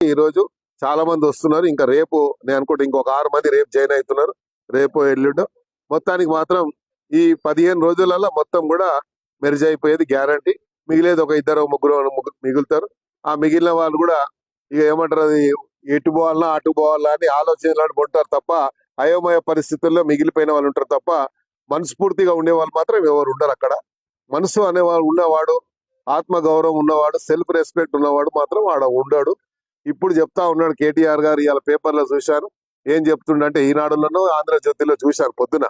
ఈ రోజు చాలా మంది వస్తున్నారు. ఇంకా రేపు నేను అనుకుంటే ఇంకొక ఆరు మంది రేపు జాయిన్ అవుతున్నారు. రేపు ఎల్లుడు. మొత్తానికి మాత్రం ఈ పదిహేను రోజులలో మొత్తం కూడా మెరిజ్ అయిపోయేది గ్యారంటీ మిగిలేదు ఒక ఇద్దరు ముగ్గురు ముగ్గురు మిగులుతారు. ఆ మిగిలిన వాళ్ళు కూడా ఇక ఏమంటారు అది ఎటు పోవాలన్నా అటు పోవాలా అని ఆలోచనలు ఉంటారు తప్ప అయోమయ పరిస్థితుల్లో మిగిలిపోయిన వాళ్ళు ఉంటారు తప్ప మనస్ఫూర్తిగా ఉండే వాళ్ళు మాత్రం ఎవరు ఉండరు అక్కడ. మనసు అనేవాడు ఉన్నవాడు ఆత్మ గౌరవం ఉన్నవాడు సెల్ఫ్ రెస్పెక్ట్ ఉన్నవాడు మాత్రం ఆడ ఉండడు. ఇప్పుడు చెప్తా ఉన్నాడు కేటీఆర్ గారు ఇవాళ పేపర్లో చూశాను. ఏం చెప్తుండంటే ఈనాడులోనూ ఆంధ్రజ్యోతిలో చూశాను పొద్దున.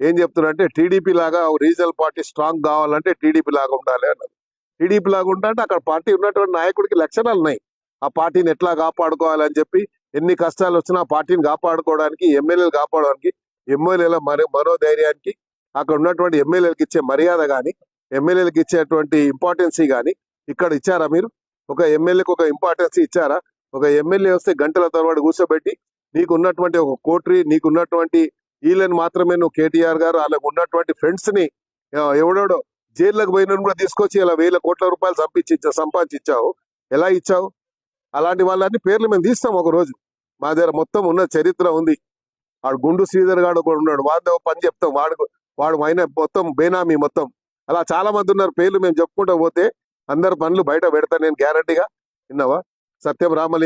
ఏం చెప్తుండంటే టీడీపీ లాగా రీజనల్ పార్టీ స్ట్రాంగ్ కావాలంటే టీడీపీ లాగా ఉండాలి అన్నారు. టీడీపీ లాగా ఉండాలంటే అక్కడ పార్టీ ఉన్నటువంటి నాయకుడికి లక్షణాలు ఉన్నాయి. ఆ పార్టీని ఎట్లా కాపాడుకోవాలని చెప్పి ఎన్ని కష్టాలు వచ్చినా ఆ పార్టీని కాపాడుకోవడానికి ఎమ్మెల్యేలు కాపాడడానికి ఎమ్మెల్యేల మరో మనోధైర్యానికి అక్కడ ఉన్నటువంటి ఎమ్మెల్యేలకు ఇచ్చే మర్యాద కానీ ఎమ్మెల్యేలకు ఇచ్చేటువంటి ఇంపార్టెన్సీ కానీ ఇక్కడ ఇచ్చారా మీరు? ఒక ఎమ్మెల్యేకి ఒక ఇంపార్టెన్సీ ఇచ్చారా? ఒక ఎమ్మెల్యే వస్తే గంటల తర్వాత కూర్చోబెట్టి నీకు ఉన్నటువంటి ఒక కోటరీ నీకు ఉన్నటువంటి వీళ్ళని మాత్రమే నువ్వు కేటీఆర్ గారు వాళ్ళకు ఉన్నటువంటి ఫ్రెండ్స్ని ఎవడెవడో జైల్లోకి పోయిన కూడా తీసుకొచ్చి ఇలా వేల కోట్ల రూపాయలు సంపించి సంపాదించావు. ఎలా ఇచ్చావు? అలాంటి వాళ్ళని పేర్లు మేము తీస్తాం ఒక రోజు. మా దగ్గర మొత్తం ఉన్న చరిత్ర ఉంది. వాడు గుండు శ్రీధర్ గాడు కూడా ఉన్నాడు. వాడితో పని చెప్తాం. వాడు వాడు అయిన మొత్తం బేనామీ మొత్తం. అలా చాలా మంది ఉన్నారు. పేర్లు మేము చెప్పుకుంటూ పోతే అందరు పనులు బయట పెడతా నేను గ్యారంటీగా విన్నావా? సత్యం రామలి